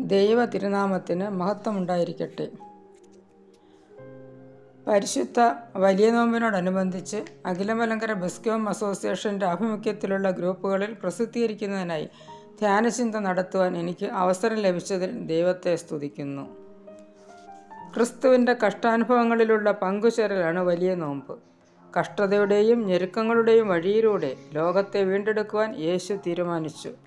ദൈവ തിരുനാമത്തിന് മഹത്വമുണ്ടായിരിക്കട്ടെ. പരിശുദ്ധ വലിയ നോമ്പിനോടനുബന്ധിച്ച് അഖിലമലങ്കര ബസ്കോം അസോസിയേഷന്റെ ആഭിമുഖ്യത്തിലുള്ള ഗ്രൂപ്പുകളിൽ പ്രസിദ്ധീകരിക്കുന്നതിനായി ധ്യാനചിന്ത നടത്തുവാൻ എനിക്ക് അവസരം ലഭിച്ചതിൽ ദൈവത്തെ സ്തുതിക്കുന്നു. ക്രിസ്തുവിന്റെ കഷ്ടാനുഭവങ്ങളിലുള്ള പങ്കുചേരലാണ് വലിയ നോമ്പ്. കഷ്ടതയുടെയും ഞെരുക്കങ്ങളുടെയും വഴിയിലൂടെ ലോകത്തെ വീണ്ടെടുക്കുവാൻ യേശു തീരുമാനിച്ചു.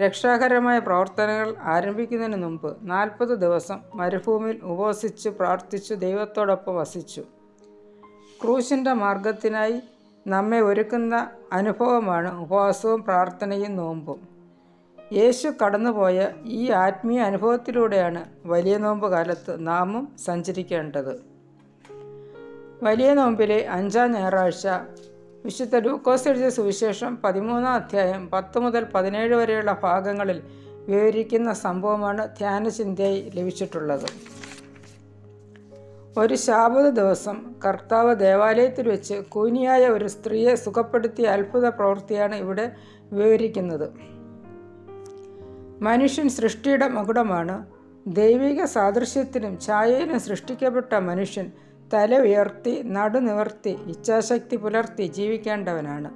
രക്ഷാകരമായ പ്രവർത്തനങ്ങൾ ആരംഭിക്കുന്നതിന് മുമ്പ് നാൽപ്പത് ദിവസം മരുഭൂമിയിൽ ഉപവസിച്ച് പ്രാർത്ഥിച്ചു ദൈവത്തോടൊപ്പം വസിച്ചു. ക്രൂശിന്റെ മാർഗത്തിനായി നമ്മെ ഒരുക്കുന്ന അനുഭവമാണ് ഉപവാസവും പ്രാർത്ഥനയും നോമ്പും. യേശു കടന്നുപോയ ഈ ആത്മീയ അനുഭവത്തിലൂടെയാണ് വലിയ നോമ്പ് കാലത്ത് നാമും സഞ്ചരിക്കേണ്ടത്. വലിയ നോമ്പിലെ അഞ്ചാം ഞായറാഴ്ച വിശുദ്ധ ലൂക്കോസ് എഴുതിയ സുവിശേഷം പതിമൂന്നാം അധ്യായം പത്ത് മുതൽ പതിനേഴ് വരെയുള്ള ഭാഗങ്ങളിൽ വിവരിക്കുന്ന സംഭവമാണ് ധ്യാനചിന്തയായി ലഭിച്ചിട്ടുള്ളത്. ഒരു ശാബത ദിവസം കർത്താവ് ദേവാലയത്തിൽ വെച്ച് കൂനിയായ ഒരു സ്ത്രീയെ സുഖപ്പെടുത്തിയ അത്ഭുത പ്രവൃത്തിയാണ് ഇവിടെ വിവരിക്കുന്നത്. മനുഷ്യൻ സൃഷ്ടിയുടെ മകുടമാണ്. ദൈവിക സാദൃശ്യത്തിനും ഛായയിലും സൃഷ്ടിക്കപ്പെട്ട മനുഷ്യൻ തല ഉയർത്തി നടുനിവർത്തി ഇച്ഛാശക്തി പുലർത്തി ജീവിക്കേണ്ടവനാണ്.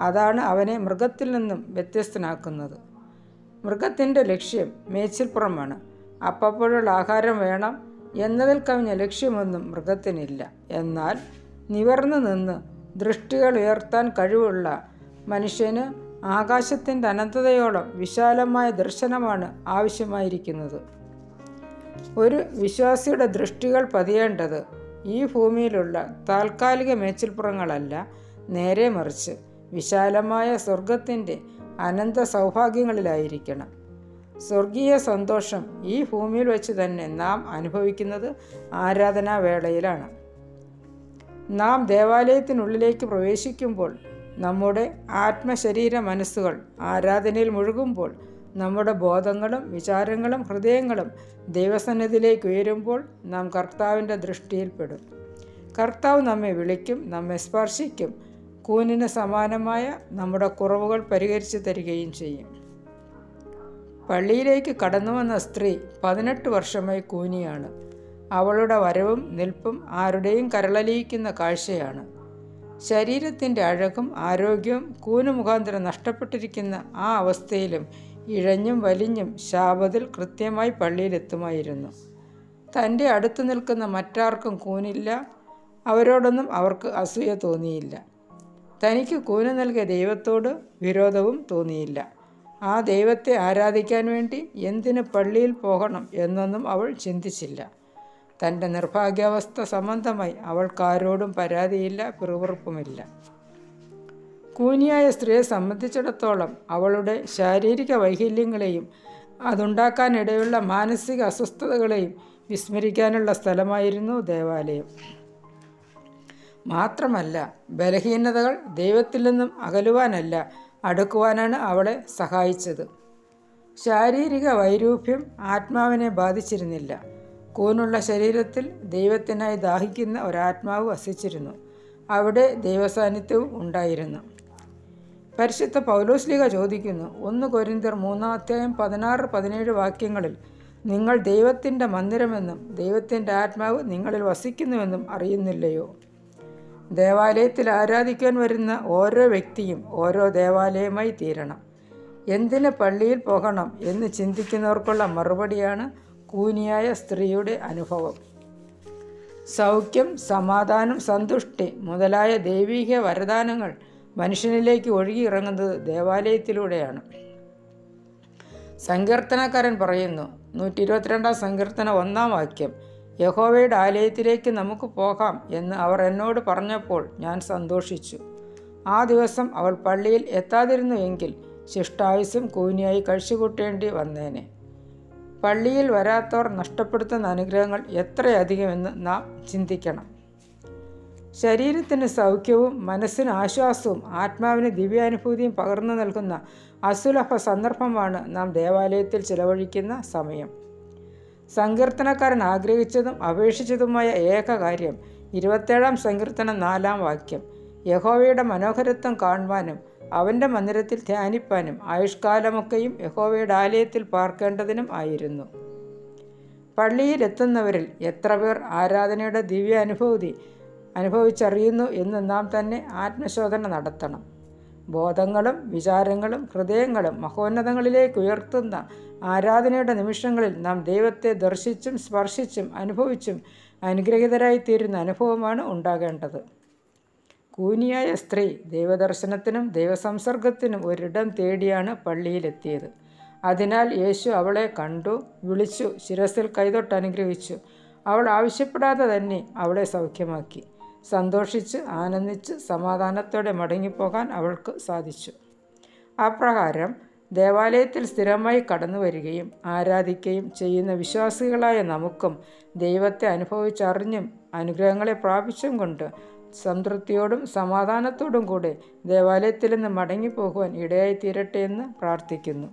അതാണ് അവനെ മൃഗത്തിൽ നിന്നും വ്യത്യസ്തനാക്കുന്നത്. മൃഗത്തിന്റെ ലക്ഷ്യം മേച്ചിൽപ്പുറമാണ്. അപ്പപ്പോഴുള്ള ആഹാരം വേണം എന്നതിൽ കവിഞ്ഞ ലക്ഷ്യമൊന്നും മൃഗത്തിനില്ല. എന്നാൽ നിവർന്നു നിന്ന് ദൃഷ്ടികൾ ഉയർത്താൻ കഴിവുള്ള മനുഷ്യന് ആകാശത്തിന്റെ അനന്തതയോളം വിശാലമായ ദർശനമാണ് ആവശ്യമായിരിക്കുന്നത്. ഒരു വിശ്വാസിയുടെ ദൃഷ്ടികൾ പതിയേണ്ടത് ഈ ഭൂമിയിലുള്ള താൽക്കാലിക മേച്ചിൽപ്പുറങ്ങളല്ല നേരെ മറിച്ച് വിശാലമായ സ്വർഗത്തിന്റെ അനന്ത സൗഭാഗ്യങ്ങളിലായിരിക്കണം. സ്വർഗീയ സന്തോഷം ഈ ഭൂമിയിൽ വെച്ച് തന്നെ നാം അനുഭവിക്കുന്നത് ആരാധനാവേളയിലാണ് നാം ദേവാലയത്തിനുള്ളിലേക്ക് പ്രവേശിക്കുമ്പോൾ നമ്മുടെ ആത്മശരീര മനസ്സുകൾ ആരാധനയിൽ മുഴുകുമ്പോൾ നമ്മുടെ ബോധങ്ങളും വിചാരങ്ങളും ഹൃദയങ്ങളും ദൈവസന്നിധിയിലേക്ക് ഉയരുമ്പോൾ നാം കർത്താവിന്റെ ദൃഷ്ടിയിൽപ്പെടും. കർത്താവ് നമ്മെ വിളിക്കും നമ്മെ സ്പർശിക്കും കൂനിന് സമാനമായ നമ്മുടെ കുറവുകൾ പരിഹരിച്ചു തരികയും ചെയ്യും. പള്ളിയിലേക്ക് കടന്നു വന്ന സ്ത്രീ പതിനെട്ട് വർഷമായി കൂനിയാണ്. അവളുടെ വരവും നിൽപ്പും ആരുടെയും കരളലിയിക്കുന്ന കാഴ്ചയാണ്. ശരീരത്തിന്റെ അഴകും ആരോഗ്യവും കൂന് മുഖാന്തരം നഷ്ടപ്പെട്ടിരിക്കുന്ന ആ അവസ്ഥയിലും ഇഴഞ്ഞും വലിഞ്ഞും ശാപതിൽ കൃത്യമായി പള്ളിയിലെത്തുമായിരുന്നു. തന്റെ അടുത്ത് നിൽക്കുന്ന മറ്റാർക്കും കൂനില്ല. അവരോടൊന്നും അവർക്ക് അസൂയ തോന്നിയില്ല. തനിക്ക് കൂന് നൽകിയ ദൈവത്തോട് വിരോധവും തോന്നിയില്ല. ആ ദൈവത്തെ ആരാധിക്കാൻ വേണ്ടി എന്തിന് പള്ളിയിൽ പോകണം എന്നൊന്നും അവൾ ചിന്തിച്ചില്ല. തന്റെ നിർഭാഗ്യാവസ്ഥ സംബന്ധമായി അവൾക്കാരോടും പരാതിയില്ല പിറുപിറുപ്പുമില്ല. കൂനിയായ സ്ത്രീയെ സംബന്ധിച്ചിടത്തോളം അവളുടെ ശാരീരിക വൈകല്യങ്ങളെയും അതുണ്ടാക്കാനിടയുള്ള മാനസിക അസ്വസ്ഥതകളെയും വിസ്മരിക്കാനുള്ള സ്ഥലമായിരുന്നു ദേവാലയം. മാത്രമല്ല ബലഹീനതകൾ ദൈവത്തിൽ നിന്നും അകലുവാനല്ല അടുക്കുവാനാണ് അവളെ സഹായിച്ചത്. ശാരീരിക വൈരൂപ്യം ആത്മാവിനെ ബാധിച്ചിരുന്നില്ല. കൂനുള്ള ശരീരത്തിൽ ദൈവത്തിനായി ദാഹിക്കുന്ന ഒരാത്മാവ് വസിച്ചിരുന്നു. അവിടെ ദൈവസാന്നിധ്യവും ഉണ്ടായിരുന്നു. പരിശുദ്ധ പൗലോസ്ലിക ചോദിക്കുന്നു ഒന്ന് കൊരിന്തർ മൂന്നാധ്യായം പതിനാറ് പതിനേഴ് വാക്യങ്ങളിൽ നിങ്ങൾ ദൈവത്തിന്റെ മന്ദിരമെന്നും ദൈവത്തിന്റെ ആത്മാവ് നിങ്ങളിൽ വസിക്കുന്നുവെന്നും അറിയുന്നില്ലയോ? ദേവാലയത്തിൽ ആരാധിക്കാൻ വരുന്ന ഓരോ വ്യക്തിയും ഓരോ ദേവാലയമായി തീരണം. എന്തിന് പള്ളിയിൽ പോകണം എന്ന് ചിന്തിക്കുന്നവർക്കുള്ള മറുപടിയാണ് കൂനിയായ സ്ത്രീയുടെ അനുഭവം. സൗഖ്യം സമാധാനം സന്തുഷ്ടി മുതലായ ദൈവിക വരദാനങ്ങൾ മനുഷ്യനിലേക്ക് ഒഴുകിയിറങ്ങുന്നത് ദേവാലയത്തിലൂടെയാണ്. സങ്കീർത്തനക്കാരൻ പറയുന്നു നൂറ്റി ഇരുപത്തിരണ്ടാം സങ്കീർത്തന ഒന്നാം വാക്യം യഹോവയുടെ ആലയത്തിലേക്ക് നമുക്ക് പോകാം എന്ന് അവർ എന്നോട് പറഞ്ഞപ്പോൾ ഞാൻ സന്തോഷിച്ചു. ആ ദിവസം അവൾ പള്ളിയിൽ എത്താതിരുന്നു എങ്കിൽ ശിഷ്ടായുസും കൂനിയായി കഴിച്ചുകൂട്ടേണ്ടി വന്നേനെ. പള്ളിയിൽ വരാത്തവർ നഷ്ടപ്പെടുത്തുന്ന അനുഗ്രഹങ്ങൾ എത്രയധികമെന്ന് നാം ചിന്തിക്കണം. ശരീരത്തിന് സൗഖ്യവും മനസ്സിന് ആശ്വാസവും ആത്മാവിന് ദിവ്യാനുഭൂതിയും പകർന്നു നൽകുന്ന അസുലഭ സന്ദർഭമാണ് നാം ദേവാലയത്തിൽ ചിലവഴിക്കുന്ന സമയം. സങ്കീർത്തനക്കാരൻ ആഗ്രഹിച്ചതും അപേക്ഷിച്ചതുമായ ഏക കാര്യം ഇരുപത്തേഴാം സങ്കീർത്തനം നാലാം വാക്യം. യഹോവയുടെ മനോഹരത്വം കാണുവാനും അവന്റെ മന്ദിരത്തിൽ ധ്യാനിപ്പാനും ആയുഷ്കാലമൊക്കെയും യഹോവയുടെ ആലയത്തിൽ പാർക്കേണ്ടതിനും ആയിരുന്നു. പള്ളിയിലെത്തുന്നവരിൽ എത്ര പേർ ആരാധനയുടെ ദിവ്യ അനുഭൂതി അനുഭവിച്ചറിയുന്നു എന്ന് നാം തന്നെ ആത്മശോധന നടത്തണം. ബോധങ്ങളും വിചാരങ്ങളും ഹൃദയങ്ങളും മഹോന്നതങ്ങളിലേക്ക് ഉയർത്തുന്ന ആരാധനയുടെ നിമിഷങ്ങളിൽ നാം ദൈവത്തെ ദർശിച്ചും സ്പർശിച്ചും അനുഭവിച്ചും അനുഗ്രഹീതരായി തീരുന്ന അനുഭവമാണ് ഉണ്ടാകേണ്ടത്. കൂനിയായ സ്ത്രീ ദൈവദർശനത്തിനും ദൈവസംസർഗത്തിനും ഒരിടം തേടിയാണ് പള്ളിയിലെത്തിയത്. അതിനാൽ യേശു അവളെ കണ്ടു വിളിച്ചു ശിരസിൽ കൈതൊട്ട് അനുഗ്രഹിച്ചു. അവൾ ആവശ്യപ്പെടാതെ തന്നെ അവളെ സൗഖ്യമാക്കി. സന്തോഷിച്ച് ആനന്ദിച്ച് സമാധാനത്തോടെ മടങ്ങിപ്പോകാൻ അവൾക്ക് സാധിച്ചു. അപ്രകാരം ദേവാലയത്തിൽ സ്ഥിരമായി കടന്നു വരികയും ആരാധിക്കുകയും ചെയ്യുന്ന വിശ്വാസികളായ നമുക്കും ദൈവത്തെ അനുഭവിച്ചറിഞ്ഞും അനുഗ്രഹങ്ങളെ പ്രാപിച്ചും കൊണ്ട് സംതൃപ്തിയോടും സമാധാനത്തോടും കൂടെ ദേവാലയത്തിൽ നിന്ന് മടങ്ങിപ്പോകുവാൻ ഇടയായി തീരട്ടെ എന്ന് പ്രാർത്ഥിക്കുന്നു.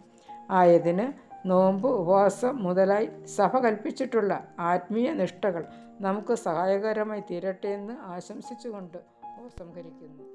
ആയതിന് നോമ്പ് ഉപവാസം മുതലായി സഭ കൽപ്പിച്ചിട്ടുള്ള ആത്മീയ നിഷ്ഠകൾ നമുക്ക് സഹായകരമായി തീരട്ടെ എന്ന് ആശംസിച്ചുകൊണ്ട് ഉപസംഹരിക്കുന്നു